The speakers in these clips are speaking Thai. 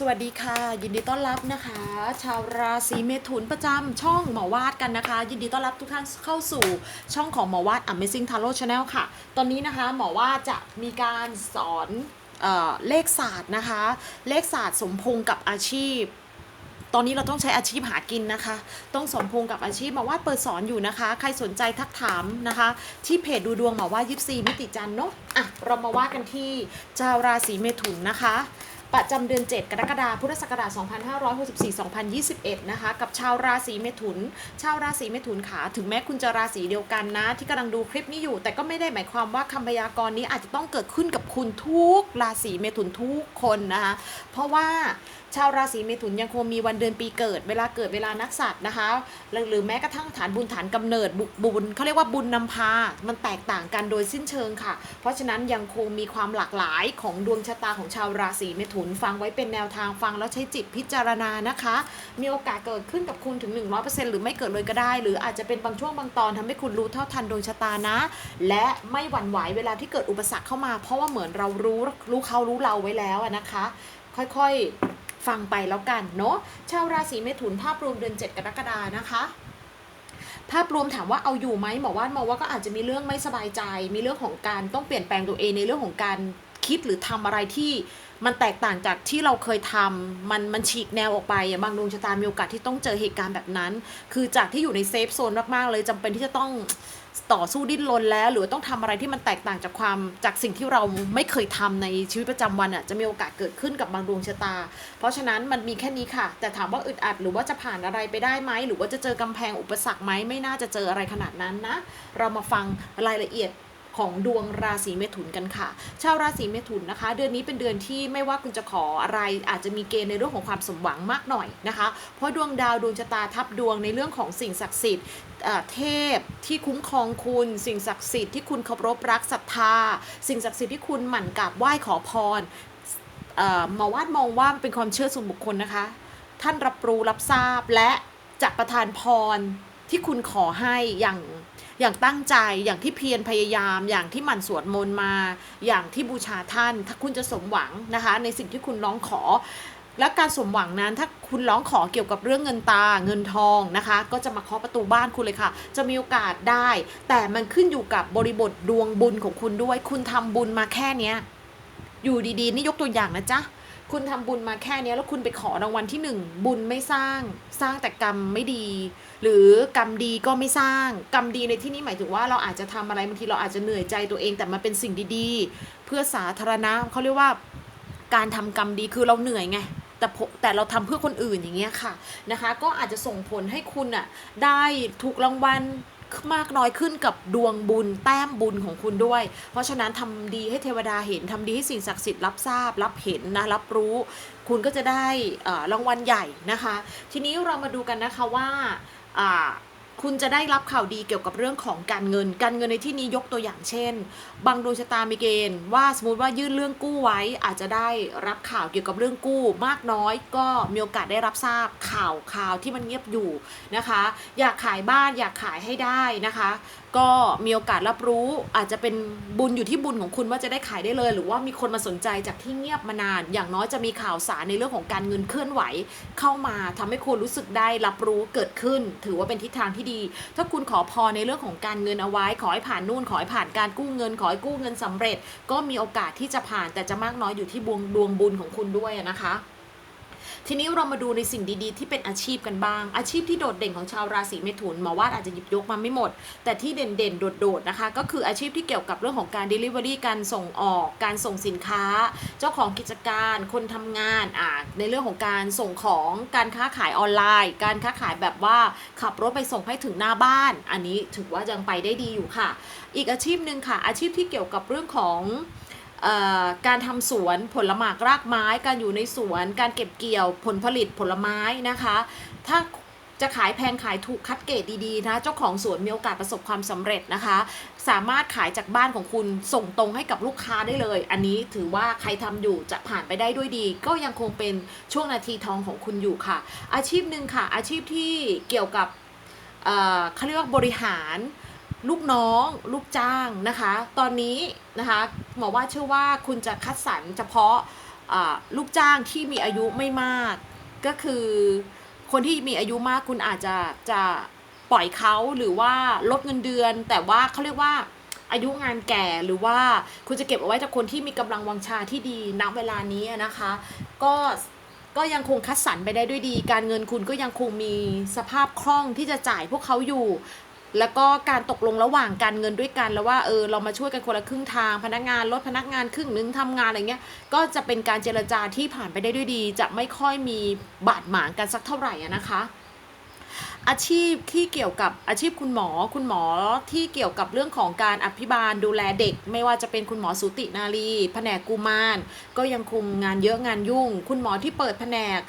สวัสดีค่ะ ยินดีต้อนรับนะคะ ชาวราศีเมถุนประจำช่องหมอวาดกันนะคะ ยินดีต้อนรับทุกท่านเข้าสู่ช่องของหมอวาด Amazing Tarot Channel ค่ะ ตอนนี้นะคะหมอวาดจะมีการสอนเออเลขศาสตร์นะคะ เลขศาสตร์สมพงกับอาชีพตอนนี้เราต้องใช้อาชีพหากินนะคะ ต้องสมพงกับอาชีพหมอวาดเปิดสอนอยู่นะคะ ใครสนใจทักถามนะคะ ที่เพจดูดวงหมอวาดยิปซีมิติจันเนาะอะเรามาว่ากันที่ชาวราศีเมถุนนะคะ ประจำเดือน 7 กรกฎาคมพุทธศักราช 2564-2021 นะคะ กับชาวราศีเมถุน ชาวราศีเมถุนขาถึงแม้คุณจะราศีเดียวกันนะ ที่กำลังดูคลิปนี้อยู่ แต่ก็ไม่ได้หมายความว่าคำพยากรณ์นี้อาจจะต้องเกิดขึ้นกับคุณทุกราศีเมถุนทุกคนนะคะ เพราะว่าชาวราศีเมถุนยังคงมีวันเดือนปีเกิด เวลาเกิดเวลานักสัตว์นะคะหรือแม้กระทั่งฐานบุญฐานกำเนิดบุบุญเขาเรียกว่าบุญนำพา มันแตกต่างกันโดยสิ้นเชิงค่ะ เพราะฉะนั้นยังคงมีความหลากหลายของดวงชะตาของชาวราศีเมถุนฟังไว้เป็นแนวทางฟังแล้วใช้จิตพิจารณานะคะ มีโอกาสเกิดขึ้นกับคุณถึง 100%หรือไม่เกิดเลยก็ได้ หรืออาจจะเป็นบางช่วงบางตอนทำให้คุณรู้เท่าทันดวงชะตานะ และไม่หวั่นไหวเวลาที่เกิดอุปสรรคเข้ามา เพราะว่าเหมือนเรารู้รู้เขารู้เราไว้แล้วนะคะ ค่อยๆฟังไปแล้วกันเนาะชาวราศีเมถุนภาพรวมเดือน 7 กรกฎานะคะภาพรวมถามว่าเอาอยู่ไหมหมอว่านมองว่าก็อาจจะมีเรื่องไม่สบายใจ มีเรื่องของการต้องเปลี่ยนแปลงตัวเองในเรื่องของการ คิดหรือทำอะไรที่มันแตกต่างจากที่เราเคยทำมันมันฉีกแนวออกไปบางดวงชะตามีโอกาสที่ต้องเจอเหตุการณ์แบบนั้น คือจากที่อยู่ในเซฟโซนมากๆเลยจำเป็นที่จะต้องต่อสู้ดิ้นรนแล้ว หรือต้องทำอะไรที่มันแตกต่างจากความจากสิ่งที่เราไม่เคยทำในชีวิตประจำวันอะจะมีโอกาสเกิดขึ้นกับบางดวงชะตา เพราะฉะนั้นมันมีแค่นี้ค่ะ แต่ถามว่าอึดอัดหรือว่าจะผ่านอะไรไปได้ไหมหรือว่าจะเจอกำแพงอุปสรรคไหมไม่น่าจะเจออะไรขนาดนั้นนะ เรามาฟังรายละเอียด ของดวงราศีเมถุนกันค่ะ ชาวราศีเมถุนนะคะ เดือนนี้เป็นเดือนที่ไม่ว่าคุณจะขออะไรอาจจะมีเกณฑ์ในเรื่องของความสมหวังมากหน่อยนะคะ เพราะดวงดาวดวงชะตาทับดวงในเรื่องของสิ่งศักดิ์สิทธิ์เทพที่คุ้มครองคุณ สิ่งศักดิ์สิทธิ์ที่คุณเคารพรักศรัทธา สิ่งศักดิ์สิทธิ์ที่คุณหมั่นกราบไหว้ขอพรออหมอวาดมองว่าเป็นความเชื่อส่วนบุคคลนะคะ ท่านรับรู้รับทราบและจะประทานพรที่คุณขอให้อย่าง อย่างตั้งใจอย่างที่เพียรพยายาม อย่างที่หมั่นสวดมนต์มา อย่างที่บูชาท่าน ถ้าคุณจะสมหวังนะคะ ในสิ่งที่คุณร้องขอ และการสมหวังนั้นถ้าคุณร้องขอเกี่ยวกับเรื่องเงินตาเงินทองนะคะ ก็จะมาเคาะประตูบ้านคุณเลยค่ะ จะมีโอกาสได้ แต่มันขึ้นอยู่กับบริบทดวงบุญของคุณด้วย คุณทำบุญมาแค่เนี้ยอยู่ดีๆนี่ยกตัวอย่างนะจ๊ะ คุณทำบุญมาแค่เนี้ยแล้วคุณไปขอรางวัลที่หนึ่งบุญไม่สร้างสร้างแต่กรรมไม่ดี หรือกรรมดีก็ไม่สร้าง กรรมดีในที่นี้หมายถึงว่าเราอาจจะทำอะไรบางทีเราอาจจะเหนื่อยใจตัวเองแต่มันเป็นสิ่งดีๆ เพื่อสาธารณะเขาเรียกว่าการทำกรรมดีคือเราเหนื่อยไงแต่แต่เราทำเพื่อคนอื่นอย่างเงี้ยค่ะนะคะ ก็อาจจะส่งผลให้คุณอะได้ถูกรางวัล มากน้อยขึ้นกับดวงบุญแต้มบุญของคุณด้วย เพราะฉะนั้นทำดีให้เทวดาเห็นทำดีให้สิ่งศักดิ์สิทธิ์รับทราบ รับเห็นนะรับรู้ คุณก็จะได้รางวัลใหญ่นะคะ ทีนี้เรามาดูกันนะคะว่า คุณจะได้รับข่าวดีเกี่ยวกับเรื่องของการเงิน การเงินในที่นี้ยกตัวอย่างเช่น บางดวงชะตามีเกณฑ์ว่าสมมติว่ายื่นเรื่องกู้ไว้ อาจจะได้รับข่าวเกี่ยวกับเรื่องกู้ มากน้อยก็มีโอกาสได้รับทราบข่าวข่าวที่มันเงียบอยู่นะคะ อยากขายบ้านอยากขายให้ได้นะคะ ก็มีโอกาสรับรู้ อาจจะเป็นบุญอยู่ที่บุญของคุณว่าจะได้ขายได้เลย หรือว่ามีคนมาสนใจจากที่เงียบมานาน อย่างน้อยจะมีข่าวสารในเรื่องของการเงินเคลื่อนไหว เข้ามาทำให้คุณรู้สึกได้รับรู้เกิดขึ้น ถือว่าเป็นทิศทางที่ดี ถ้าคุณขอพรในเรื่องของการเงินเอาไว้ ขอให้ผ่านนู่น ขอให้ผ่านการกู้เงิน ขอให้กู้เงินสำเร็จ ก็มีโอกาสที่จะผ่านแต่จะมากน้อยอยู่ที่ดวงดวงบุญของคุณด้วยนะคะ ทีนี้เรามาดูในสิ่งดีๆ ที่เป็นอาชีพกันบ้าง อาชีพที่โดดเด่นของชาวราศีเมถุนหมอวาดอาจจะหยิบยกมาไม่หมด แต่ที่เด่นๆ โดดๆนะคะ ก็คืออาชีพที่เกี่ยวกับเรื่องของการ Delivery การส่งออก การส่งสินค้า เจ้าของกิจการคนทำงานอ่าในเรื่องของการส่งของการค้าขายออนไลน์ การค้าขายแบบว่าขับรถไปส่งให้ถึงหน้าบ้าน อันนี้ถือว่ายังไปได้ดีอยู่ค่ะ อีกอาชีพหนึ่งค่ะ อาชีพที่เกี่ยวกับเรื่องของ การทำสวนผลหมากรากไม้ การอยู่ในสวน การเก็บเกี่ยวผลผลิตผลไม้นะคะ ถ้าจะขายแพงขายถูกคัดเกรดดีๆนะเจ้าของสวนมีโอกาสประสบความสำเร็จนะคะ สามารถขายจากบ้านของคุณส่งตรงให้กับลูกค้าได้เลย อันนี้ถือว่าใครทำอยู่จะผ่านไปได้ด้วยดี ก็ยังคงเป็นช่วงนาทีทองของคุณอยู่ค่ะ อาชีพหนึ่งค่ะ อาชีพที่เกี่ยวกับเอ่อเขาเรียกว่าบริหาร ลูกน้องลูกจ้างนะคะ ตอนนี้นะคะหมอว่าเชื่อว่าคุณจะคัดสรรเฉพาะลูกจ้างที่มีอายุไม่มาก ก็คือคนที่มีอายุมากคุณอาจจะจะปล่อยเขาหรือว่าลดเงินเดือน แต่ว่าเขาเรียกว่าอายุงานแก่หรือว่าคุณจะเก็บเอาไว้จากคนที่มีกำลังวังชาที่ดีณเวลานี้นะคะ ก็ก็ยังคงคัดสรรไปได้ด้วยดี การเงินคุณก็ยังคงมีสภาพคล่องที่จะจ่ายพวกเขาอยู่ แล้วก็การตกลงระหว่างการเงินด้วยกันแล้วว่าเออเรามาช่วยกันคนละครึ่งทาง พนักงานลดพนักงานครึ่งหนึงทำงานอะไรเงี้ยก็จะเป็นการเจรจาที่ผ่านไปได้ด้วยดี จะไม่ค่อยมีบาดหมางกันสักเท่าไหร่นะคะอาชีพที่เกี่ยวกับอาชีพคุณหมอ คุณหมอที่เกี่ยวกับเรื่องของการอภิบาลดูแลเด็ก ไม่ว่าจะเป็นคุณหมอสูตินารีแผนกกุมาร ก็ยังคงงานเยอะงานยุ่ง คุณหมอที่เปิดแผนก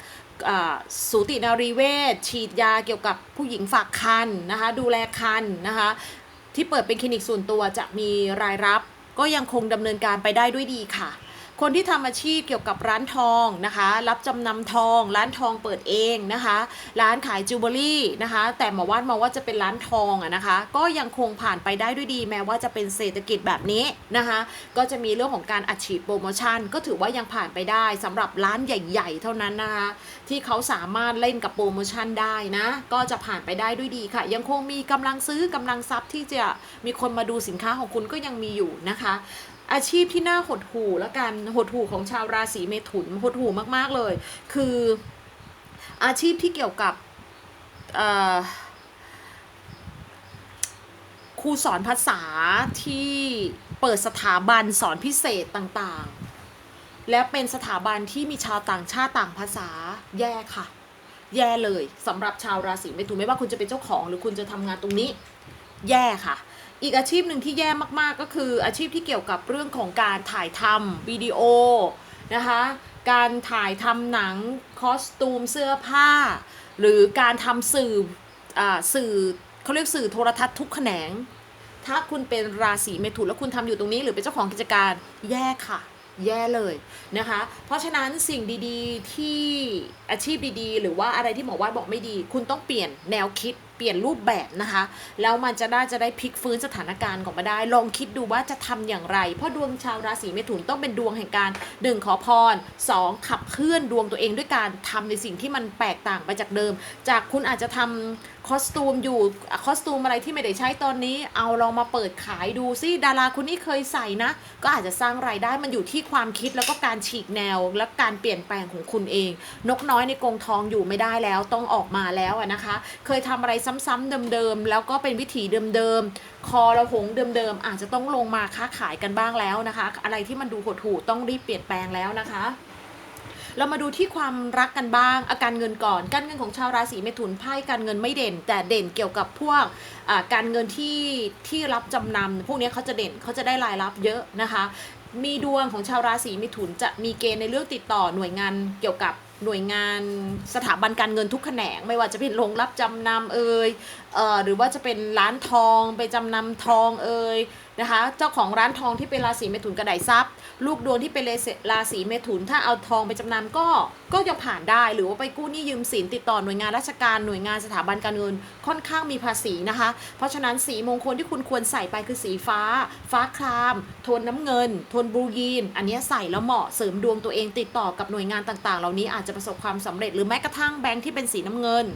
สูตินารีเวชฉีดยาเกี่ยวกับผู้หญิงฝากคันนะคะ ดูแลคันนะคะ ที่เปิดเป็นคลินิกส่วนตัวจะมีรายรับ ก็ยังคงดำเนินการไปได้ด้วยดีค่ะ คนที่ทำอาชีพเกี่ยวกับร้านทองนะคะ รับจำนำทอง ร้านทองเปิดเองนะคะ ร้านขายจิวเวลรี่นะคะ แต่หมอว่านมองว่าจะเป็นร้านทองอะนะคะ ก็ยังคงผ่านไปได้ด้วยดี แม้ว่าจะเป็นเศรษฐกิจแบบนี้นะคะ ก็จะมีเรื่องของการอัดฉีดโปรโมชั่น ก็ถือว่ายังผ่านไปได้สำหรับร้านใหญ่ ๆ เท่านั้นนะคะ ที่เขาสามารถเล่นกับโปรโมชั่นได้นะ ก็จะผ่านไปได้ด้วยดีค่ะ ยังคงมีกำลังซื้อกำลังทรัพย์ที่จะมีคนมาดูสินค้าของคุณก็ยังมีอยู่นะคะ อาชีพที่น่าหดหู่และกันหดหู่ของชาวราศีเมถุนหดหู่มากๆเลย คืออาชีพที่เกี่ยวกับครูสอนภาษาที่เปิดสถาบันสอนพิเศษต่างๆ และเป็นสถาบันที่มีชาวต่างชาติต่างภาษาแย่ค่ะ แย่เลยสำหรับชาวราศีเมถุนไม่ว่าคุณจะเป็นเจ้าของ หรือคุณจะทำงานตรงนี้ แย่ค่ะ อีกอาชีพหนึ่งที่แย่มากๆก็คืออาชีพที่เกี่ยวกับเรื่องของการถ่ายทำวิดีโอนะคะการถ่ายทำหนังคอสตูมเสื้อผ้า หรือการทำสื่ออสื่อเขาเรียกสื่อโทรทัศน์ทุกแขนง ถ้าคุณเป็นราศีเมถุนแล้วคุณทำอยู่ตรงนี้ หรือเป็นเจ้าของกิจการแย่ค่ะ แย่เลยนะคะ เพราะฉะนั้นสิ่งดีๆที่อาชีพดีๆ หรือว่าอะไรที่หมอว่าบอกไม่ดี คุณต้องเปลี่ยนแนวคิด เปลี่ยนรูปแบบนะคะ แล้วมันจะได้จะได้พลิกฟื้นสถานการณ์ของมาได้ ลองคิดดูว่าจะทำอย่างไร เพราะดวงชาวราศีเมถุนต้องเป็นดวงแห่งการหนึ่งขอพรสองขับเคลื่อนดวงตัวเองด้วยการทำในสิ่งที่มันแตกต่างไปจากเดิม จากคุณอาจจะทำ คอสตูมอยู่คอสตูมอะไรที่ไม่ได้ใช้ตอนนี้ เอาลองมาเปิดขายดูซิดาราคนนี้เคยใส่นะ ก็อาจจะสร้างรายได้มันอยู่ที่ความคิดแล้วก็การฉีกแนวและการเปลี่ยนแปลงของคุณเอง นกน้อยในกรงทองอยู่ไม่ได้แล้วต้องออกมาแล้วนะคะ เคยทำอะไรซ้ำๆเดิมๆแล้วก็เป็นวิถีเดิมๆคอระหงเดิมๆอาจจะต้องลงมาค้าขายกันบ้างแล้วนะคะ อะไรที่มันดูหดหู่ต้องรีบเปลี่ยนแปลงแล้วนะคะ เรามาดูที่ความรักกันบ้าง อาการเงินก่อน การเงินของชาวราศีเมถุนไพ่การเงินไม่เด่น แต่เด่นเกี่ยวกับพวกการเงินที่ที่รับจำนำพวกนี้เขาจะเด่นเขาจะได้รายรับเยอะนะคะ มีดวงของชาวราศีเมถุนจะมีเกณฑ์ในเรื่องติดต่อหน่วยงานเกี่ยวกับหน่วยงานสถาบันการเงินทุกแขนง ไม่ว่าจะเป็นโรงรับจำนำเอ่ยเอ่อหรือว่าจะเป็นร้านทองไปจำนำทองเอ่ย นะคะ เจ้าของร้านทองที่เป็นราศีเมถุนกระไดทรัพย์ลูกดวงที่เป็นราศีเมถุน ถ้าเอาทองไปจำนำก็ก็ยังผ่านได้ หรือว่าไปกู้หนี้ยืมสินติดต่อหน่วยงานราชการหน่วยงานสถาบันการเงินค่อนข้างมีภาษีนะคะ เพราะฉะนั้นสีมงคลที่คุณควรใส่ไปคือสีฟ้า ฟ้าคราม โทนน้ำเงิน โทนบลูยีน อันนี้ใส่แล้วเหมาะเสริมดวงตัวเองติดต่อกับหน่วยงานต่างๆ เหล่านี้อาจจะประสบความสำเร็จหรือแม้กระทั่งแบงค์ที่เป็นสีน้ำเงิน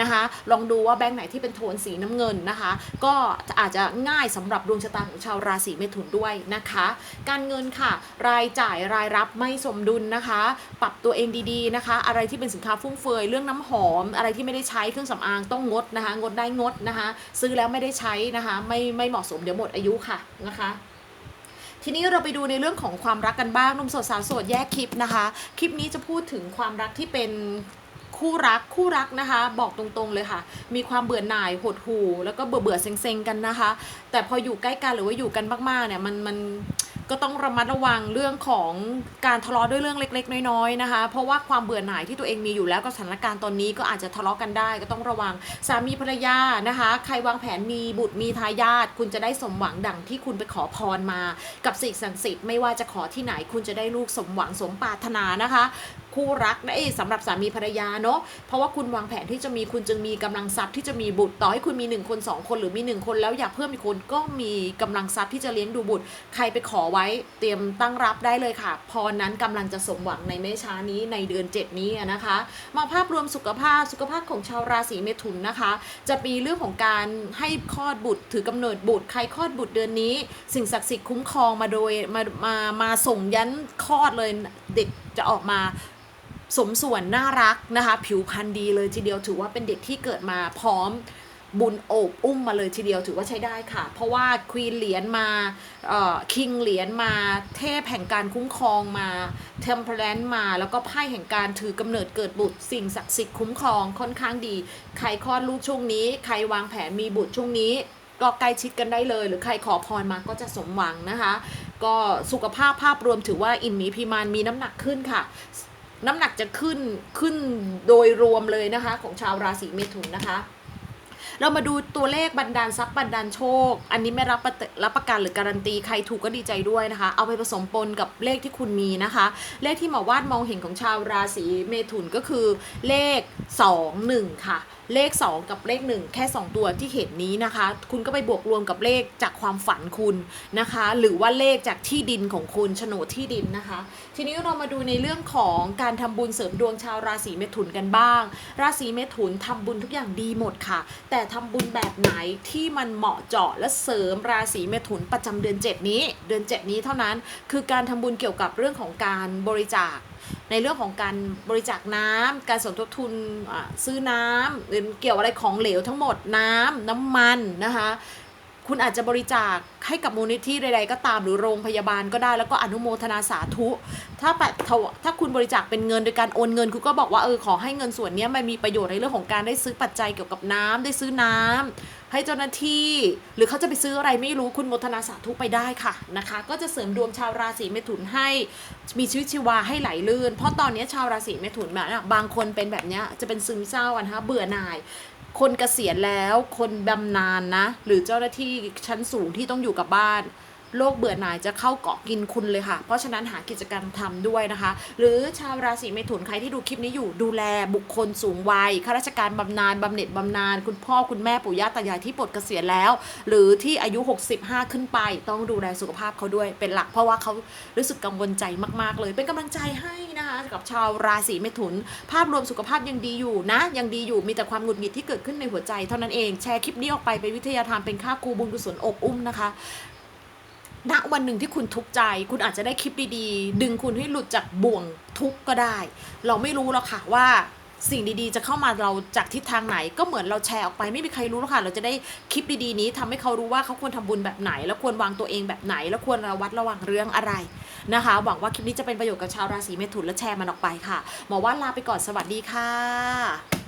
นะคะ ลองดูว่าแบงค์ไหนที่เป็นโทนสีน้ำเงินนะคะ ก็อาจจะง่ายสำหรับดวงชะตาของชาวราศีเมถุนด้วยนะคะ การเงินค่ะ รายจ่ายรายรับไม่สมดุลนะคะ ปรับตัวเองดีๆนะคะ อะไรที่เป็นสินค้าฟุ่มเฟือยเรื่องน้ำหอม อะไรที่ไม่ได้ใช้เครื่องสำอางต้องงดนะคะ งดได้งดนะคะ ซื้อแล้วไม่ได้ใช้นะคะไม่ไม่เหมาะสมเดี๋ยวหมดอายุค่ะนะคะทีนี้เราไปดูในเรื่องของความรักกันบ้างนุ่มโสดสาวโสดแยกคลิปนะคะ คลิปนี้จะพูดถึงความรักที่เป็น คู่รักคู่รักนะคะ บอกตรงๆเลยค่ะ มีความเบื่อหน่ายหดหู่แล้วก็เบื่อเบื่อเซ็งๆกันนะคะ แต่พออยู่ใกล้กันหรือว่าอยู่กันมากๆเนี่ยมันมันก็ต้องระมัดระวังเรื่องของการทะเลาะด้วยเรื่องเล็ก ๆ น้อยๆนะคะ เพราะว่าความเบื่อหน่ายที่ตัวเองมีอยู่แล้วกับสถานการณ์ตอนนี้ก็อาจจะทะเลาะกันได้ก็ต้องระวังสามีภรรยานะคะ ใครวางแผนมีบุตรมีทายาทคุณจะได้สมหวังดังที่คุณไปขอพรมา กับสิ่งศักดิ์สิทธิ์ไม่ว่าจะขอที่ไหนคุณจะได้ลูกสมหวังสมปรารถนานะคะ คู่รักนะเอ้ยสำหรับสามีภรรยาเนาะเพราะว่าคุณวางแผนที่จะมีคุณจึงมีกำลังทรัพย์ที่จะมีบุตรต่อให้คุณมีหนึ่งคนสองคนหรือมีหนึ่งคนแล้วอยากเพิ่มอีกคนก็มีกำลังทรัพย์ที่จะเลี้ยงดูบุตร ใครไปขอไว้เตรียมตั้งรับได้เลยค่ะพรนั้นกำลังจะสมหวังในไม่ช้านี้ในเดือน 7 นี้นะคะมาภาพรวมสุขภาพสุขภาพของชาวราศีเมถุนนะคะ จะมีเรื่องของการให้คลอดบุตรถือกำเนิดบุตรใครคลอดบุตรเดือนนี้ สิ่งศักดิ์สิทธิ์คุ้มครองมาโดยมามามาส่งยันคลอดเลยเด็กจะออกมา สมส่วนน่ารักนะคะ ผิวพรรณดีเลยทีเดียวถือว่าเป็นเด็กที่เกิดมาพร้อมบุญโอบอุ้มมาเลยทีเดียวถือว่าใช้ได้ค่ะ เพราะว่าควีนเหรียญมาคิงเหรียญมาเทพแห่งการคุ้มครองมาเทมเพลนมา แล้วก็ไพ่แห่งการถือกำเนิดเกิดบุตร สิ่งศักดิ์สิทธิ์คุ้มครองค่อนข้างดี ใครคลอดลูกช่วงนี้ ใครวางแผนมีบุตรช่วงนี้ ก็ใกล้ชิดกันได้เลย หรือใครขอพรมาก็จะสมหวังนะคะ ก็สุขภาพภาพรวมถือว่าอินมีพิมานมีน้ำหนักขึ้นค่ะ น้ำหนักจะขึ้นขึ้นโดยรวมเลยนะคะ ของชาวราศีเมถุนนะคะ เรามาดูตัวเลขบันดาลทรัพย์บันดาลโชค อันนี้ไม่รับประรับประกันหรือการันตีใครถูกก็ดีใจด้วยนะคะ เอาไปผสมปนกับเลขที่คุณมีนะคะ เลขที่หมอวาดมองเห็นของชาวราศีเมถุนก็คือเลข 2 1 ค่ะ เลข 2 กับเลข 1 แค่ 2 ตัวที่เห็นนี้นะคะ คุณก็ไปบวกรวมกับเลขจากความฝันคุณนะคะ หรือว่าเลขจากที่ดินของคุณโฉนดที่ดินนะคะ ทีนี้เรามาดูในเรื่องของการทำบุญเสริมดวงชาวราศีเมถุนกันบ้าง ราศีเมถุนทำบุญทุกอย่างดีหมดค่ะ แต่ทำบุญแบบไหนที่มันเหมาะเจาะและเสริมราศีเมถุนประจำเดือน 7 นี้ เดือน 7 นี้เท่านั้น คือการทำบุญเกี่ยวกับเรื่องของการบริจาค ในเรื่องของการบริจาคน้ำการสมทบทุนซื้อน้ำหรือเกี่ยวอะไรของเหลวทั้งหมดน้ำน้ำมันนะคะ คุณอาจจะบริจาคให้กับมูลนิธิใดๆก็ตามหรือโรงพยาบาลก็ได้แล้วก็อนุโมทนาสาธุ ถ้าแปะถ้าคุณบริจาคเป็นเงินโดยการโอนเงินคุณก็บอกว่าเออขอให้เงินส่วนนี้มันมีประโยชน์ในเรื่องของการได้ซื้อปัจจัยเกี่ยวกับน้ำได้ซื้อน้ำให้เจ้าหน้าที่ หรือเขาจะไปซื้ออะไรไม่รู้คุณโมทนาสาธุไปได้ค่ะนะคะ ก็จะเสริมดวงชาวราศีเมถุนให้มีชีวิตชีวาให้ไหลลื่น เพราะตอนนี้ชาวราศีเมถุนแบบเนี้ยบางคนเป็นแบบเนี้ยจะเป็นซึมเศร้าอะนะคะเบื่อหน่าย คนเกษียณแล้วคนบำนาญนะ หรือเจ้าหน้าที่ชั้นสูงที่ต้องอยู่กับบ้านโรคเบื่อหน่ายจะเข้าเกาะกินคุณเลยค่ะ เพราะฉะนั้นหากิจกรรมทำด้วยนะคะ หรือชาวราศีเมถุนใครที่ดูคลิปนี้อยู่ดูแลบุคคลสูงวัยข้าราชการบำนาญบำเหน็จบำนาญคุณพ่อคุณแม่ปู่ย่าตายายที่ปลดเกษียณแล้ว หรือที่อายุ 65 ขึ้นไป ต้องดูแลสุขภาพเขาด้วยเป็นหลัก เพราะว่าเขารู้สึกกังวลใจมาก ๆ เลย เป็นกำลังใจให้ นะคะกับชาวราศีเมถุน ภาพรวมสุขภาพยังดีอยู่นะ ยังดีอยู่มีแต่ความหงุดหงิดที่เกิดขึ้นในหัวใจเท่านั้นเองแชร์คลิปนี้ออกไปเป็นวิทยาทานเป็นค่าครูบุญกุศลอบอุ้มนะคะณวันหนึ่งที่คุณทุกข์ใจ คุณอาจจะได้คลิปดีๆ ดึงคุณให้หลุดจากบ่วงทุกข์ก็ได้ เราไม่รู้หรอกค่ะว่า สิ่งดีๆ จะเข้ามาเราจากทิศทางไหน ก็เหมือนเราแชร์ออกไปไม่มีใครรู้หรอกค่ะ เราจะได้คลิปดีๆนี้ทำให้เขารู้ว่าเขาควรทำบุญแบบไหน แล้วควรวางตัวเองแบบไหน แล้วควรระวัดระวังเรื่องอะไรนะคะ หวังว่าคลิปนี้จะเป็นประโยชน์กับชาวราศีเมถุนและแชร์มันออกไปค่ะหมอว่าลาไปก่อนสวัสดีค่ะ